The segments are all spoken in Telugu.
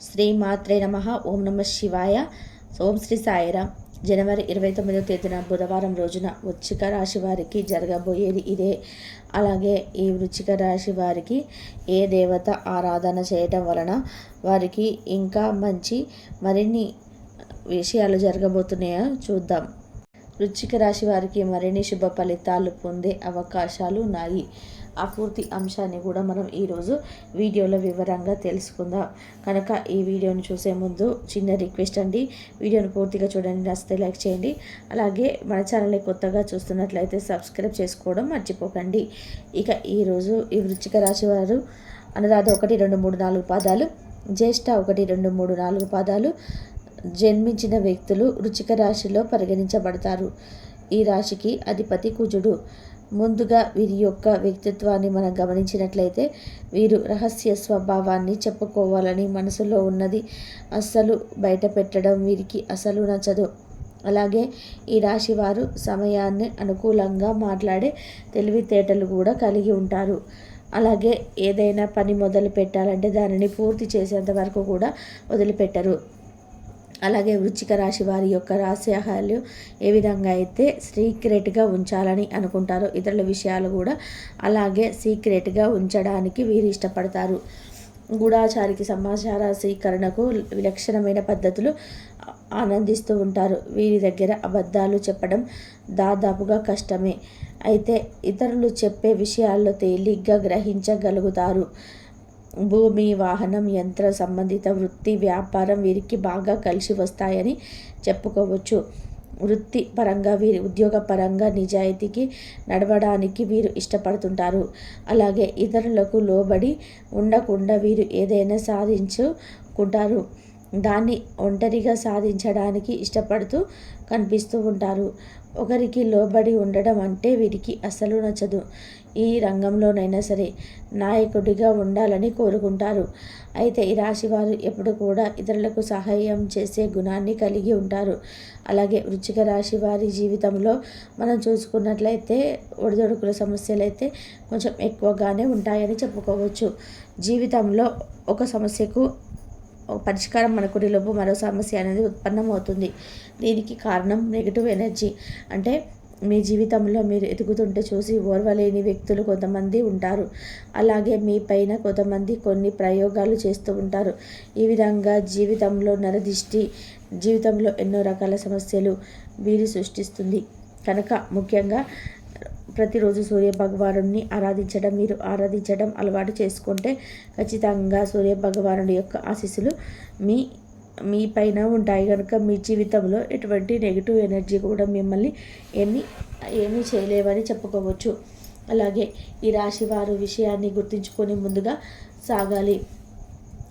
శ్రీ మాత్రే నమ ఓం నమ శివాయ. ఓం శ్రీ సాయిరామ్ జనవరి ఇరవై తొమ్మిదవ తేదీన బుధవారం రోజున వృచ్చిక రాశి వారికి జరగబోయేది ఇదే. అలాగే ఈ వృచ్చిక రాశి వారికి ఏ దేవత ఆరాధన చేయటం వలన వారికి ఇంకా మంచి మరిన్ని విషయాలు జరగబోతున్నాయో చూద్దాం. వృచ్చిక రాశి వారికి మరిన్ని శుభ ఫలితాలు పొందే అవకాశాలు ఉన్నాయి. ఆ పూర్తి అంశాన్ని కూడా మనం ఈరోజు వీడియోలో వివరంగా తెలుసుకుందాం. కనుక ఈ వీడియోని చూసే ముందు చిన్న రిక్వెస్ట్ అండి. వీడియోని పూర్తిగా చూడండి నచ్చితే లైక్ చేయండి. అలాగే మన ఛానల్ని కొత్తగా చూస్తున్నట్లయితే సబ్స్క్రైబ్ చేసుకోవడం మర్చిపోకండి. ఇక ఈరోజు ఈ వృచ్చిక రాశి వారు అనురాధ ఒకటి రెండు మూడు నాలుగు పాదాలు జ్యేష్ఠ ఒకటి రెండు మూడు నాలుగు పాదాలు జన్మించిన వ్యక్తులు రుచిక రాశిలో పరిగణించబడతారు. ఈ రాశికి అధిపతి కుజుడు. ముందుగా వీరి యొక్క వ్యక్తిత్వాన్ని మనం గమనించినట్లయితే వీరు రహస్య స్వభావాన్ని చెప్పుకోవాలని మనసులో ఉన్నది. అస్సలు బయట పెట్టడం వీరికి అసలు నచ్చదు. అలాగే ఈ రాశి వారు సమయాన్ని అనుకూలంగా మాట్లాడే తెలివితేటలు కూడా కలిగి ఉంటారు. అలాగే ఏదైనా పని మొదలు పెట్టాలంటే దానిని పూర్తి చేసేంత వరకు కూడా వదిలిపెట్టరు. అలాగే వృచ్చిక రాశి వారి యొక్క రహస్యాలు ఏ విధంగా అయితే సీక్రెట్గా ఉంచాలని అనుకుంటారో ఇతరుల విషయాలు కూడా అలాగే సీక్రెట్గా ఉంచడానికి వీరు ఇష్టపడతారు. గూఢాచారికి సమాచార స్వీకరణకు విలక్షణమైన పద్ధతులు ఆనందిస్తూ ఉంటారు. వీరి దగ్గర అబద్ధాలు చెప్పడం దాదాపుగా కష్టమే. అయితే ఇతరులు చెప్పే విషయాల్లో తేలిగ్గా గ్రహించగలుగుతారు. భూమి వాహనం యంత్ర సంబంధిత వృత్తి వ్యాపారం వీరికి బాగా కలిసి వస్తాయని చెప్పుకోవచ్చు. వృత్తి పరంగా వీరి ఉద్యోగ పరంగా నిజాయితీకి నడవడానికి వీరు ఇష్టపడుతుంటారు. అలాగే ఇతరులకు లోబడి ఉండకుండా వీరు ఏదైనా సాధించుకుంటారు. దాన్ని ఒంటరిగా సాధించడానికి ఇష్టపడుతూ కనిపిస్తూ ఉంటారు. ఒకరికి లోబడి ఉండడం అంటే వీరికి అసలు నచ్చదు. ఈ రంగంలోనైనా సరే నాయకుడిగా ఉండాలని కోరుకుంటారు. అయితే ఈ రాశి వారు ఎప్పుడు కూడా ఇతరులకు సహాయం చేసే గుణాన్ని కలిగి ఉంటారు. అలాగే వృచ్చిక రాశి వారి జీవితంలో మనం చూసుకున్నట్లయితే ఒడిదొడుకుల సమస్యలు అయితే కొంచెం ఎక్కువగానే ఉంటాయని చెప్పుకోవచ్చు. జీవితంలో ఒక సమస్యకు పరిష్కారం మనకుడిలోపు మరో సమస్య అనేది ఉత్పన్నమవుతుంది. దీనికి కారణం నెగిటివ్ ఎనర్జీ అంటే మీ జీవితంలో మీరు ఎదుగుతుంటే చూసి ఓర్వలేని వ్యక్తులు కొంతమంది ఉంటారు. అలాగే మీ పైన కొంతమంది కొన్ని ప్రయోగాలు చేస్తూ ఉంటారు. ఈ విధంగా జీవితంలో నరదిష్టి జీవితంలో ఎన్నో రకాల సమస్యలు వీరి సృష్టిస్తుంది. కనుక ముఖ్యంగా ప్రతిరోజు సూర్య భగవానుడిని ఆరాధించడం మీరు ఆరాధించడం అలవాటు చేసుకుంటే ఖచ్చితంగా సూర్య భగవానుడి యొక్క ఆశీస్సులు మీ మీ పైన ఉంటాయి. కనుక మీ జీవితంలో ఎటువంటి నెగిటివ్ ఎనర్జీ కూడా మిమ్మల్ని ఏమి ఏమీ చేయలేవని చెప్పుకోవచ్చు. అలాగే ఈ రాశి వారు విషయాన్ని గుర్తుంచుకొని ముందుగా సాగాలి.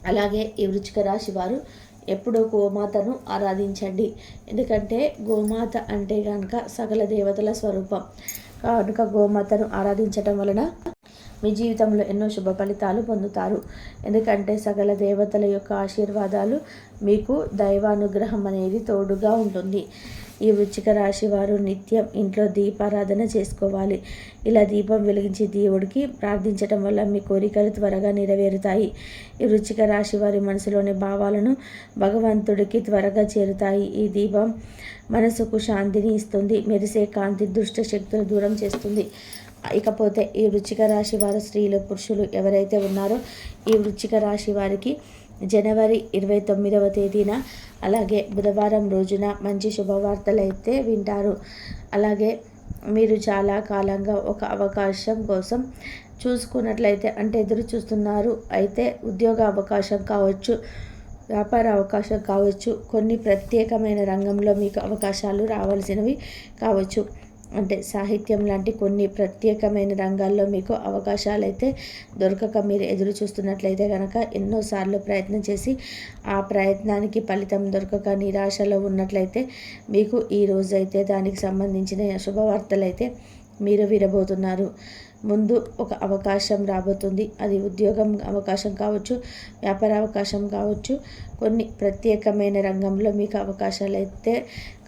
అలాగే ఈ వృచ్చిక రాశి వారు ఎప్పుడూ గోమాతను ఆరాధించండి. ఎందుకంటే గోమాత అంటే కనుక సకల దేవతల స్వరూపం. కనుక గోమాతను ఆరాధించటం వలన మీ జీవితంలో ఎన్నో శుభ ఫలితాలు పొందుతారు. ఎందుకంటే సకల దేవతల యొక్క ఆశీర్వాదాలు మీకు దైవానుగ్రహం అనేది తోడుగా ఉంటుంది. ఈ వృచ్చిక రాశి వారు నిత్యం ఇంట్లో దీపారాధన చేసుకోవాలి. ఇలా దీపం వెలిగించి దేవుడికి ప్రార్థించటం వల్ల మీ కోరికలు త్వరగా నెరవేరుతాయి. ఈ వృచ్చిక రాశి వారి మనసులోని భావాలను భగవంతుడికి త్వరగా చేరుతాయి. ఈ దీపం మనసుకు శాంతిని ఇస్తుంది. మెరిసే కాంతి దుష్ట శక్తులు దూరం చేస్తుంది. ఇకపోతే ఈ వృచ్చిక రాశి వారు స్త్రీలు పురుషులు ఎవరైతే ఉన్నారో ఈ వృచ్చిక రాశి వారికి జనవరి ఇరవై తొమ్మిదవ తేదీన అలాగే బుధవారం రోజున మంచి శుభవార్తలు అయితే వింటారు. అలాగే మీరు చాలా కాలంగా ఒక అవకాశం కోసం చూసుకున్నట్లయితే అంటే ఎదురు చూస్తున్నారు. అయితే ఉద్యోగ అవకాశం కావచ్చు వ్యాపార అవకాశం కావచ్చు కొన్ని ప్రత్యేకమైన రంగంలో మీకు అవకాశాలు రావాల్సినవి కావచ్చు. అంటే సాహిత్యం లాంటి కొన్ని ప్రత్యేకమైన రంగాల్లో మీకు అవకాశాలు అయితే దొరకక మీరు ఎదురు చూస్తున్నట్లయితే కనుక ఎన్నోసార్లు ప్రయత్నం చేసి ఆ ప్రయత్నానికి ఫలితం దొరకక నిరాశలో ఉన్నట్లయితే మీకు ఈ రోజైతే దానికి సంబంధించిన శుభవార్తలు అయితే మీరు వినబోతున్నారు. ముందు ఒక అవకాశం రాబోతుంది. అది ఉద్యోగం అవకాశం కావచ్చు వ్యాపార అవకాశం కావచ్చు కొన్ని ప్రత్యేకమైన రంగంలో మీకు అవకాశాలు అయితే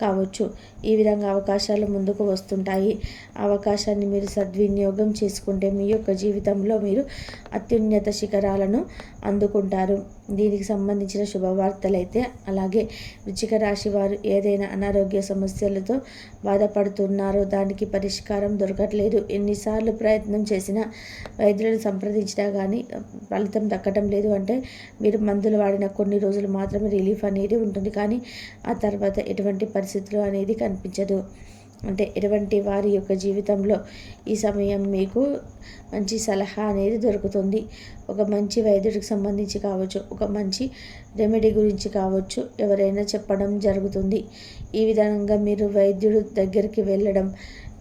కావచ్చు. ఈ విధంగా అవకాశాలు ముందుకు వస్తుంటాయి. అవకాశాన్ని మీరు సద్వినియోగం చేసుకుంటే మీ యొక్క జీవితంలో మీరు అత్యున్నత శిఖరాలను అందుకుంటారు. దీనికి సంబంధించిన శుభవార్తలు అయితే అలాగే వృచ్చిక రాశి వారు ఏదైనా అనారోగ్య సమస్యలతో బాధపడుతున్నారో దానికి పరిష్కారం దొరకట్లేదు. ఎన్నిసార్లు ప్రయత్నం చేసిన వైద్యులను సంప్రదించినా కానీ ఫలితం దక్కడం లేదు అంటే మీరు మందులు వాడిన కొన్ని రోజులు మాత్రమే రిలీఫ్ అనేది ఉంటుంది. కానీ ఆ తర్వాత ఎటువంటి పరిస్థితులు అనేది కనిపించదు. అంటే ఎటువంటి వారి యొక్క జీవితంలో ఈ సమయం మీకు మంచి సలహా అనేది దొరుకుతుంది. ఒక మంచి వైద్యుడికి సంబంధించి కావచ్చు ఒక మంచి రెమెడీ గురించి కావచ్చు ఎవరైనా చెప్పడం జరుగుతుంది. ఈ విధంగా మీరు వైద్యుడు దగ్గరికి వెళ్ళడం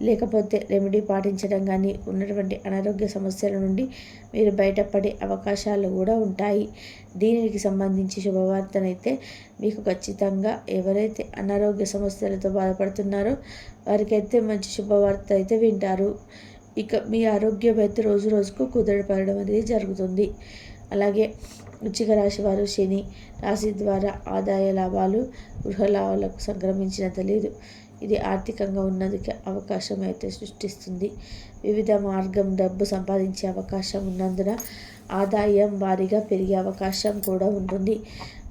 లేకపోతే రెమెడీ పాటించడం కానీ ఉన్నటువంటి అనారోగ్య సమస్యల నుండి మీరు బయటపడే అవకాశాలు కూడా ఉంటాయి. దీనికి సంబంధించి శుభవార్తనైతే మీకు ఖచ్చితంగా ఎవరైతే అనారోగ్య సమస్యలతో బాధపడుతున్నారో వారికైతే మంచి శుభవార్త అయితే వింటారు. ఇక మీ ఆరోగ్యం అయితే రోజు రోజుకు కుదరపడడం అనేది జరుగుతుంది. అలాగే వృచ్చిక రాశి వారు శని రాశి ద్వారా ఆదాయ లాభాలు గృహ లాభాలకు సంక్రమించినంత లేదు. ఇది ఆర్థికంగా ఉన్నదికి అవకాశం అయితే సృష్టిస్తుంది. వివిధ మార్గం డబ్బు సంపాదించే అవకాశం ఉన్నందున ఆదాయం వారిగా పెరిగే అవకాశం కూడా ఉంటుంది.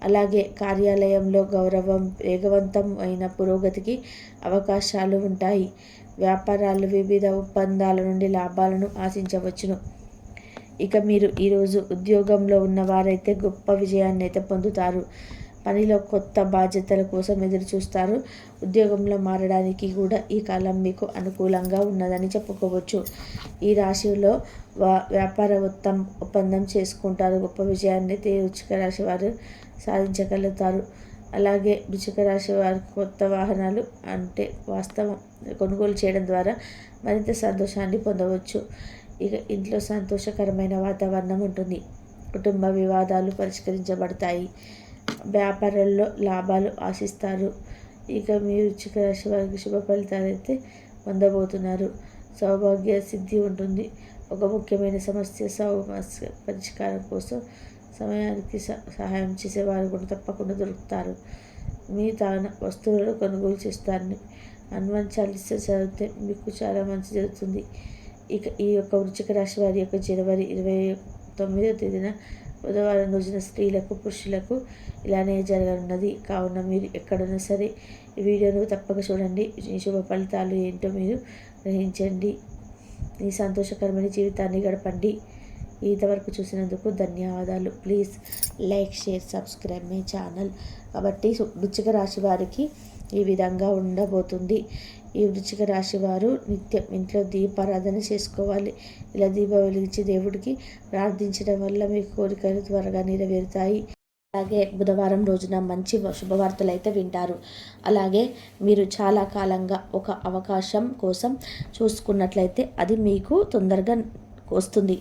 అలాగే కార్యాలయంలో గౌరవం వేగవంతం అయిన పురోగతికి అవకాశాలు ఉంటాయి. వ్యాపారాలు వివిధ ఒప్పందాల నుండి లాభాలను ఆశించవచ్చును. ఇక మీరు ఈరోజు ఉద్యోగంలో ఉన్నవారైతే గొప్ప విజయాన్ని అయితే పొందుతారు. పనిలో కొత్త బాధ్యతల కోసం ఎదురు చూస్తారు ఉద్యోగంలో మారడానికి కూడా ఈ కాలం మీకు అనుకూలంగా ఉన్నదని చెప్పుకోవచ్చు. ఈ రాశిలో వ్యాపార ఉత్తం ఒప్పందం చేసుకుంటారు. గొప్ప విజయాన్ని వృచ్చిక రాశి వారు సాధించగలుగుతారు. అలాగే వృచ్చిక రాశి వారు కొత్త వాహనాలు అంటే వాస్తవం కొనుగోలు చేయడం ద్వారా మరింత సంతోషాన్ని పొందవచ్చు. ఇక ఇంట్లో సంతోషకరమైన వాతావరణం ఉంటుంది. కుటుంబ వివాదాలు పరిష్కరించబడతాయి. వ్యాపారంలో లాభాలు ఆశిస్తారు. ఇక మీ వృచ్చిక రాశి వారికి శుభ ఫలితాలు అయితే పొందబోతున్నారు. సౌభాగ్య సిద్ధి ఉంటుంది. ఒక ముఖ్యమైన సమస్య సమస్య పరిష్కారం కోసం సమయానికి సహాయం చేసేవారు కూడా తప్పకుండా దొరుకుతారు. మీ తన వస్తువులను కొనుగోలు చేస్తారని హనుమాన్ చాలీస చదివితే మీకు చాలా మంచి జరుగుతుంది. ఇక ఈ యొక్క వృచ్చిక రాశి వారి యొక్క జనవరి ఇరవై తొమ్మిదో తేదీన బుధవారం రోజున స్త్రీలకు పురుషులకు ఇలానే జరగనున్నది. కావున మీరు ఎక్కడున్నా సరే ఈ వీడియోను తప్పక చూడండి. ఈ శుభ ఫలితాలు ఏంటో మీరు గ్రహించండి. ఈ సంతోషకరమైన జీవితాన్ని గడపండి. ఇంతవరకు చూసినందుకు ధన్యవాదాలు. Please like share subscribe my channel. కాబట్టి వృచ్చిక రాశి వారికి ఈ విధంగా ఉండబోతుంది. ఈ వృచ్చిక రాశి వారు నిత్యం ఇంట్లో దీపారాధన చేసుకోవాలి. ఇలా దీపం వెలిగించి దేవుడికి ప్రార్థించడం వల్ల మీ కోరికలు త్వరగా నెరవేరుతాయి. అలాగే బుధవారం రోజున మంచి శుభవార్తలు అయితే వింటారు. అలాగే మీరు చాలా కాలంగా ఒక అవకాశం కోసం చూసుకున్నట్లయితే అది మీకు తొందరగా వస్తుంది.